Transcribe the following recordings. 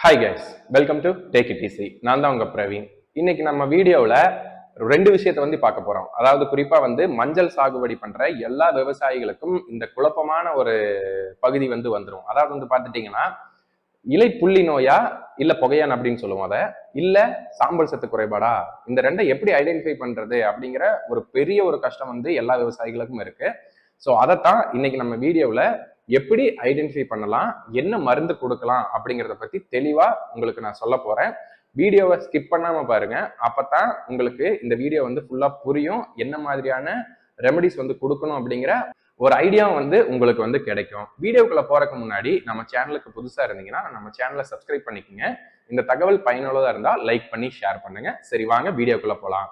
Hi guys welcome to take it easy நான் தான் உங்கள் பிரவீன். இன்னைக்கு நம்ம வீடியோவில் ரெண்டு விஷயத்தை வந்து பார்க்க போகிறோம் அதாவது குறிப்பாக வந்து மஞ்சள் சாகுபடி பண்ணுற எல்லா விவசாயிகளுக்கும் இந்த குழப்பமான ஒரு பகுதி வந்து வந்துடும் அதாவது வந்து பார்த்துட்டிங்கன்னா இலை புள்ளி நோயா இல்லை புகையான் அப்படின்னு சொல்லுவோம் அதை. இல்லை சாம்பல் சத்து குறைபாடா? இந்த ரெண்டை எப்படி ஐடென்டிஃபை பண்ணுறது அப்படிங்கிற ஒரு பெரிய ஒரு கஷ்டம் வந்து எல்லா விவசாயிகளுக்கும் இருக்குது ஸோ அதைத்தான் இன்னைக்கு நம்ம வீடியோவில் எப்படி ஐடென்டிஃபை பண்ணலாம் என்ன மருந்து கொடுக்கலாம் அப்படிங்கிறத பத்தி தெளிவா உங்களுக்கு நான் சொல்ல போறேன். வீடியோவை ஸ்கிப் பண்ணாம பாருங்க. அப்பதான் உங்களுக்கு இந்த வீடியோ வந்து ஃபுல்லா புரியும். என்ன மாதிரியான ரெமடிஸ் வந்து கொடுக்கணும் அப்படிங்கிற ஒரு ஐடியா வந்து உங்களுக்கு வந்து கிடைக்கும். வீடியோக்குள்ள போறதுக்கு முன்னாடி நம்ம சேனலுக்கு புதுசா இருந்தீங்கன்னா நம்ம சேனலை சப்ஸ்கிரைப் பண்ணிக்கோங்க. இந்த தகவல் பயனுள்ளதா இருந்தா லைக் பண்ணி ஷேர் பண்ணுங்க. சரி வாங்க வீடியோக்குள்ள போலாம்.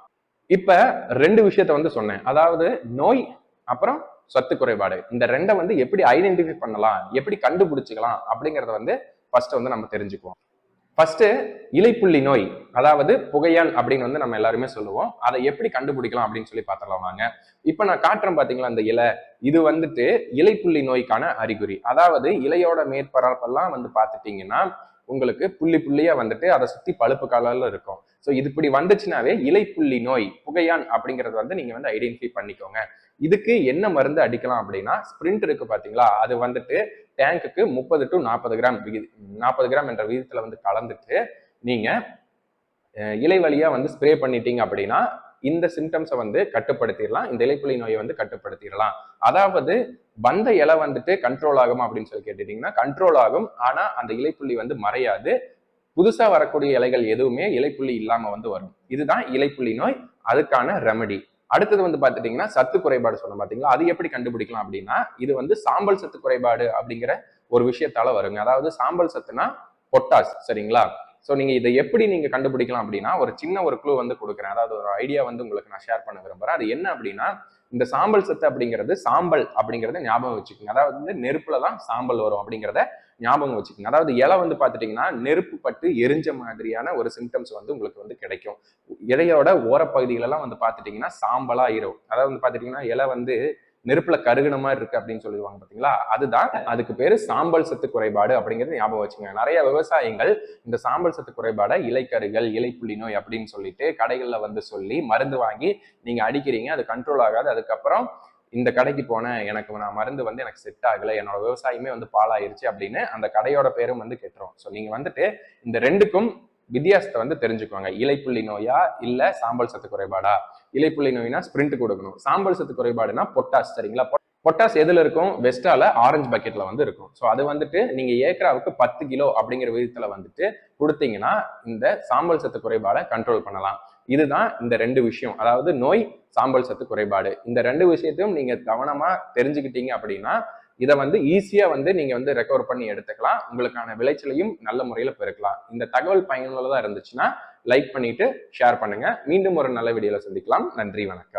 இப்ப ரெண்டு விஷயத்த வந்து சொன்னேன். அதாவது நோய் அப்புறம் சத்து குறைபாடு. இந்த ரெண்டை வந்து எப்படி ஐடென்டிஃபை பண்ணலாம்? எப்படி கண்டுபிடிச்சிக்கலாம்? அப்படிங்கறத வந்து ஃபர்ஸ்ட் வந்து நம்ம தெரிஞ்சுக்குவோம். ஃபர்ஸ்ட் இலைப்புள்ளி நோய் அதாவது புகையால் அப்படின்னு வந்து நம்ம எல்லாருமே சொல்லுவோம். அதை எப்படி கண்டுபிடிக்கலாம் அப்படின்னு சொல்லி பார்த்துடலாம் வாங்க. இப்போ நான் காட்டுறேன் பார்த்தீங்களா அந்த இலை? இது வந்துட்டு இலைப்புள்ளி நோய்க்கான அறிகுறி. அதாவது இலையோட மேற்பரப்பெல்லாம் வந்து பார்த்துட்டீங்கன்னா உங்களுக்கு புள்ளி புள்ளியா வந்துட்டு அதை சுத்தி பழுப்பு கலர்ல இருக்கும். ஸோ இது இப்படி வந்துச்சுனாவே இலைப்புள்ளி நோய் புகையான் அப்படிங்கறது வந்து நீங்க வந்து ஐடென்டிஃபை பண்ணிக்கோங்க. இதுக்கு என்ன மருந்து அடிக்கலாம் அப்படின்னா ஸ்பிரிண்ட் இருக்கு பாத்தீங்களா? அது வந்துட்டு டேங்க்குக்கு முப்பது டு நாற்பது கிராம் விகித நாற்பது கிராம் என்ற விகிதத்துல வந்து கலந்துட்டு நீங்க இலை வழியா வந்து ஸ்ப்ரே பண்ணிட்டீங்க அப்படின்னா இந்த சிம்டம்ஸை வந்து கட்டுப்படுத்திடலாம். இந்த இலைப்புலி நோயை வந்து கட்டுப்படுத்திடலாம். அதாவது வந்த இலை வந்துட்டு கண்ட்ரோல் ஆகும் அப்படின்னு சொல்லி கேட்டுட்டீங்கன்னா கண்ட்ரோல் ஆகும். ஆனா அந்த இலைப்புள்ளி வந்து மறையாது. புதுசா வரக்கூடிய இலைகள் எதுவுமே இலைப்புள்ளி இல்லாம வந்து வரும். இதுதான் இலைப்புள்ளி நோய். அதுக்கான ரெமடி அடுத்தது வந்து பார்த்துட்டிங்கன்னா சத்து குறைபாடு சொன்ன பார்த்தீங்களா? அது எப்படி கண்டுபிடிக்கலாம் அப்படின்னா இது வந்து சாம்பல் சத்து குறைபாடு அப்படிங்கிற ஒரு விஷயத்தால வருங்க. அதாவது சாம்பல் சத்துனா பொட்டாஸ் சரிங்களா? ஸோ நீங்கள் இதை எப்படி நீங்கள் கண்டுபிடிக்கலாம் அப்படின்னா ஒரு சின்ன ஒரு க்ளூ வந்து கொடுக்குறேன். அதாவது ஒரு ஐடியா வந்து உங்களுக்கு நான் ஷேர் பண்ண விரும்புகிறேன் அது என்ன அப்படின்னா இந்த சாம்பல் சத்து அப்படிங்கிறது சாம்பல் அப்படிங்கிறத ஞாபகம் வச்சுக்கோங்க. அதாவது வந்து நெருப்புல தான் சாம்பல் வரும் அப்படிங்கிறத ஞாபகம் வச்சுக்கோங்க. அதாவது இலை வந்து பார்த்துட்டிங்கன்னா நெருப்பு பட்டு எரிஞ்ச மாதிரியான ஒரு சிம்டம்ஸ் வந்து உங்களுக்கு வந்து கிடைக்கும். இலையோட ஓரப்பகுதிகளெல்லாம் வந்து பார்த்துட்டிங்கன்னா சாம்பலாக இருக்கும் அதாவது வந்து பார்த்துட்டிங்கன்னா இலை வந்து நெருப்புல கருகுன மாதிரி இருக்கு அப்படின்னு சொல்லுவாங்க பாத்தீங்களா? அதுதான் அதுக்கு பேரு சாம்பல் சத்து குறைபாடு அப்படிங்கிறது ஞாபகம் வச்சுங்க நிறைய விவசாயிகள் இந்த சாம்பல் சத்து குறைபாடை இலைக்கருகள் இலைப்புள்ளி நோய் அப்படின்னு சொல்லிட்டு கடைகள்ல வந்து சொல்லி மருந்து வாங்கி நீங்க அடிக்கிறீங்க அது கண்ட்ரோல் ஆகாது. அதுக்கப்புறம் இந்த கடைக்கு போனேன் எனக்கு நான் மருந்து வந்து எனக்கு செட் ஆகலை என்னோட விவசாயமே வந்து பாலாயிருச்சு அப்படின்னு அந்த கடையோட பேரும் வந்து கெட்டுரும். ஸோ நீங்க வந்துட்டு இந்த ரெண்டுக்கும் வித்தியாசத்தை வந்து தெரிஞ்சுக்குவாங்க. இலைப்புள்ளி நோயா இல்ல சாம்பல் சத்து குறைபாடா? இலைப்புள்ளி நோய்னா ஸ்பிரிண்ட் கொடுக்கணும். சாம்பல் சத்து குறைபாடுனா பொட்டாஸ் சரிங்களா? பொட்டாஸ் எதுல இருக்கும்? வெஸ்டால ஆரஞ்சு பக்கெட்ல வந்து இருக்கும். ஸோ அது வந்துட்டு நீங்க ஏக்கராவுக்கு பத்து கிலோ அப்படிங்கிற விதத்துல வந்துட்டு கொடுத்தீங்கன்னா இந்த சாம்பல் சத்து குறைபாடை கண்ட்ரோல் பண்ணலாம். இதுதான் இந்த ரெண்டு விஷயம். அதாவது நோய் சாம்பல் சத்து குறைபாடு. இந்த ரெண்டு விஷயத்தையும் நீங்க கவனமா தெரிஞ்சுக்கிட்டீங்க அப்படின்னா இதை வந்து ஈஸியாக வந்து நீங்கள் வந்து ரெக்கவர் பண்ணி எடுத்துக்கலாம். உங்களுக்கான விளைச்சலையும் நல்ல முறையில் பெருக்கலாம். இந்த தகவல் பயனுள்ளதாக இருந்துச்சுன்னா லைக் பண்ணிட்டு ஷேர் பண்ணுங்க. மீண்டும் ஒரு நல்ல வீடியோவில் சந்திக்கலாம். நன்றி வணக்கம்.